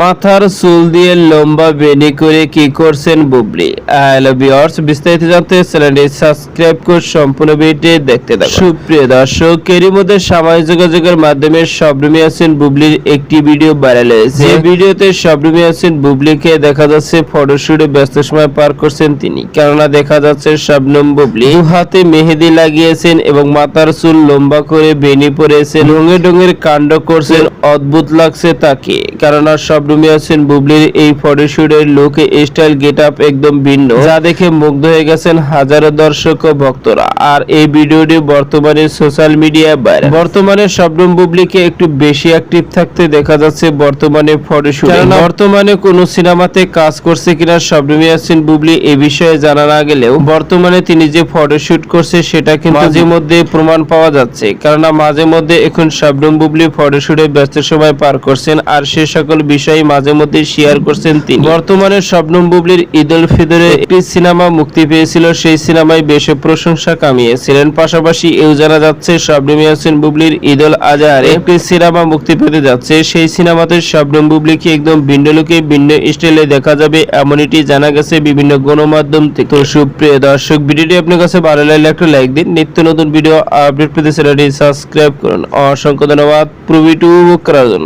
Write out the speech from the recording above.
মাথার চুল দিয়ে লম্বা বেনি করে কি করছেন বুবলি? হ্যালো ভিউয়ার্স বিস্তারিত জানতে চ্যানেলটি সাবস্ক্রাইব করে সম্পূর্ণ ভিডিওটি দেখতে থাকুন। সুপ্রিয় দর্শক এরই মধ্যে সামাজিক যোগাযোগের মাধ্যমে শবনমী আছেন বুবলির একটি ভিডিও ভাইরাল হয়েছে। যে ভিডিওতে শবনমী আছেন বুবলিকে দেখা যাচ্ছে ফটোশুটে ব্যস্ত সময় পার করছেন তিনি। কেননা দেখা যাচ্ছে শবনম বুবলি হাতে মেহেদি লাগিয়েছেন এবং মাথার চুল লম্বা করে বেনি পরেছেন। রঙে রঙের কাণ্ড করছেন। অদ্ভুত লাগছে তাকে। কেননা শবনমী আছেন বুবলির এই ফটোশুটের লুক স্টাইল গেট আপ একদম ভিন্ন। যা দেখে মুগ্ধ হয়ে গেছেন হাজারো দর্শক ও ভক্তরা। আর এই ভিডিওটি বর্তমানে সোশ্যাল মিডিয়ায় বাইরে বর্তমানে শবনম বুবলিকে একটু বেশি অ্যাক্টিভ থাকতে দেখা যাচ্ছে বর্তমানে ফটোশুট। বর্তমানে কোন সিনেমাতে কাজ করছে কিনা শবনম ইয়াসিন বুবলি এ বিষয়ে জানা না গেলেও বর্তমানে তিনি যে ফটোশুট করছে সেটা কিন্তু মাঝে। মধ্যে প্রমাণ পাওয়া যাচ্ছে। কেননা মাঝে মধ্যে এখন শবনম বুবলি ফটোশুটে ব্যস্ত সময় পার করছেন। আর সে সকল বিষয় মাঝে মধ্যে শেয়ার করছেন তিনি। বর্তমানে শবনম বুবলির ঈদ উল ফিতরে একটি সিনেমা মুক্তি পেয়েছিল, সেই সিনেমায় বেশ প্রশংসা কামিয়েছিলেন। পাশাপাশি এও জানা যাচ্ছে, শবনম ইয়াসিন বুবলির ঈদ উল আজহার একটি সিনেমা মুক্তি পেতে যাচ্ছে। সেই সিনেমাতে শবনম বুবলিকে একদম ভিন্ন লুকে, ভিন্ন স্টাইলে দেখা যাবে এমনটি জানা গেছে বিভিন্ন গণমাধ্যম থেকে তো সুপ্রিয় দর্শক, ভিডিওটি আপনার কাছে ভালো লাগলে একটা লাইক দিন। নিত্য নতুন ভিডিও আপডেট পেতে চ্যানেলটি সাবস্ক্রাইব করুন। অসংখ্য ধন্যবাদ। প্রভি টু, করার জন্য।